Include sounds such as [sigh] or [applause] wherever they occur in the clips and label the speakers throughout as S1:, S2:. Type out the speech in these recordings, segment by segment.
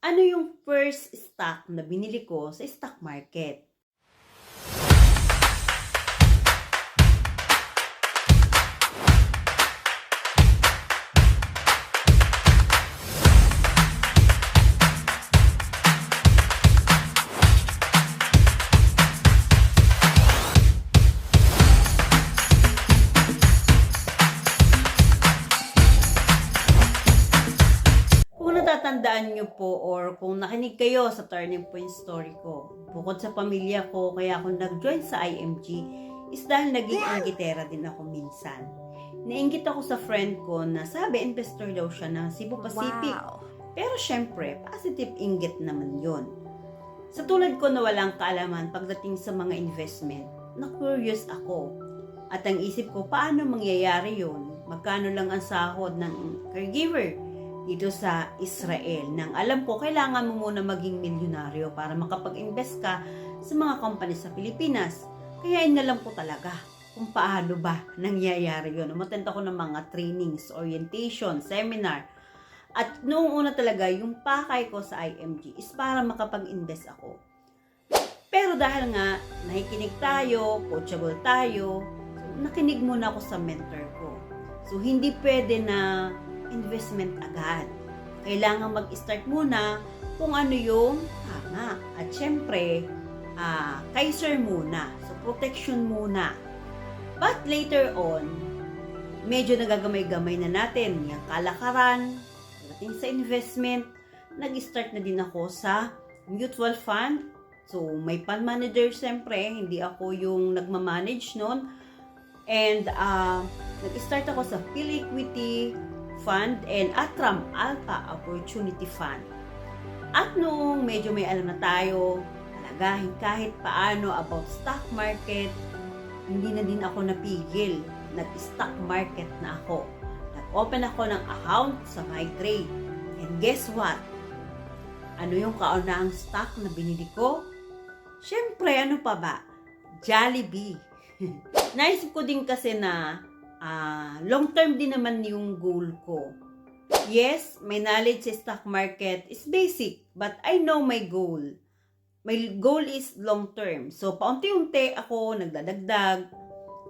S1: Ano yung first stock na binili ko sa stock market? Natatandaan nyo po or kung nakinig kayo sa turning point story ko, bukod sa pamilya ko, kaya ako nag-join sa IMG, is dahil naging anggitera din ako minsan. Nainggit ako sa friend ko na sabi investor daw siya ng Cebu Pacific. Pero syempre, positive inggit naman yon. Sa tulad ko na walang kaalaman pagdating sa mga investment, na curious ako. At ang isip ko, paano mangyayari yon? Magkano lang ang sahod ng caregiver dito sa Israel? Nang alam ko, kailangan mo muna maging milyonaryo para makapag-invest ka sa mga company sa Pilipinas. Kaya inalam ko talaga kung paano ba nangyayari yun. Umattend ako ng mga trainings, orientation, seminar. At noong una talaga, yung pakay ko sa IMG is para makapag-invest ako. Pero dahil nga, nakikinig tayo, coachable tayo, nakinig muna ako sa mentor ko. So, hindi pwede na investment agad. Kailangan mag-start muna kung ano yung tama. At syempre, ah, kaiser muna. So, protection muna. But later on, medyo nagagamay-gamay na natin yung kalakaran, pagdating sa investment, nag-start na din ako sa mutual fund. So, may fund manager siyempre, hindi ako yung nagmamanage nun. And uh, nag-start ako sa Phil Equity Fund and Atram Alpha Opportunity Fund. At noong medyo may alam na tayo, talagahin kahit paano about stock market, hindi na din ako napigil. Nag-stock market na ako. Nag-open ako ng account sa MyTrade. And guess what? Ano yung kaunahang stock na binili ko? Siyempre, ano pa ba? Jollibee. [laughs] Naisip ko din kasi na ah, long term din naman yung goal ko. Yes, my knowledge sa stock market is basic, but I know my goal. My goal is long term. So, paunti-unti ako nagdadagdag,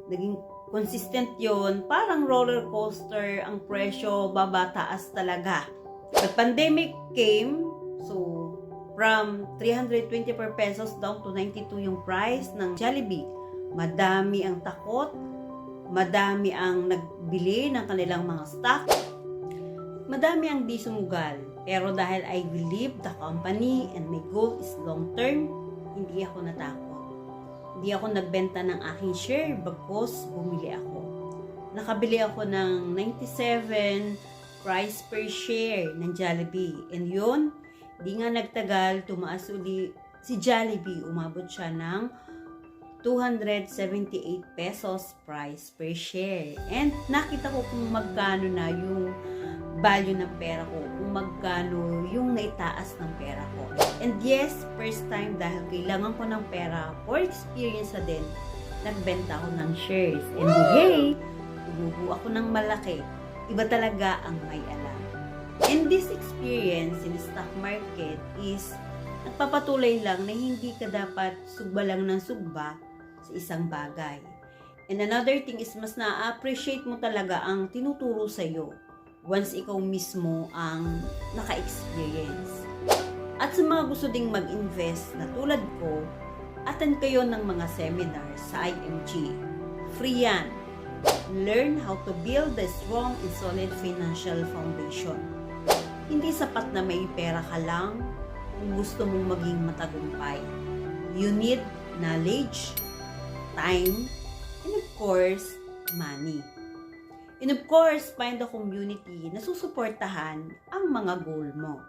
S1: naging consistent yon parang roller coaster ang presyo, baba, taas talaga. The pandemic came, so from 320 per pesos down to 92 yung price ng Jollibee. Madami ang takot, madami ang nagbili ng kanilang mga stock, madami ang di sumugal. Pero dahil I believe the company and my goal is long term, hindi ako natakot. Hindi ako nagbenta ng aking share bagkos bumili ako. Nakabili ako ng 97 price per share ng Jollibee. And yun, di nga nagtagal, tumaas uli si Jollibee. Umabot siya ng 278 pesos price per share. And nakita ko kung magkano na yung value ng pera ko, kung magkano yung naitaas ng pera ko. And yes, first time dahil kailangan ko ng pera for experience na din, nagbenta ako ng shares. And hey, tumubo ako ng malaki. Iba talaga ang may alam. And this experience in the stock market is nagpapatuloy lang na hindi ka dapat sugba lang ng sugba sa isang bagay. And another thing is mas na-appreciate mo talaga ang tinuturo sa iyo once ikaw mismo ang naka-experience. At sa mga gusto ding mag-invest na tulad ko, attend kayo ng mga seminars sa IMG. Free yan. Learn how to build a strong and solid financial foundation. Hindi sapat na may pera ka lang kung gusto mong maging matagumpay. You need knowledge, time, and of course, money. And of course, find a community na susuportahan ang mga goal mo.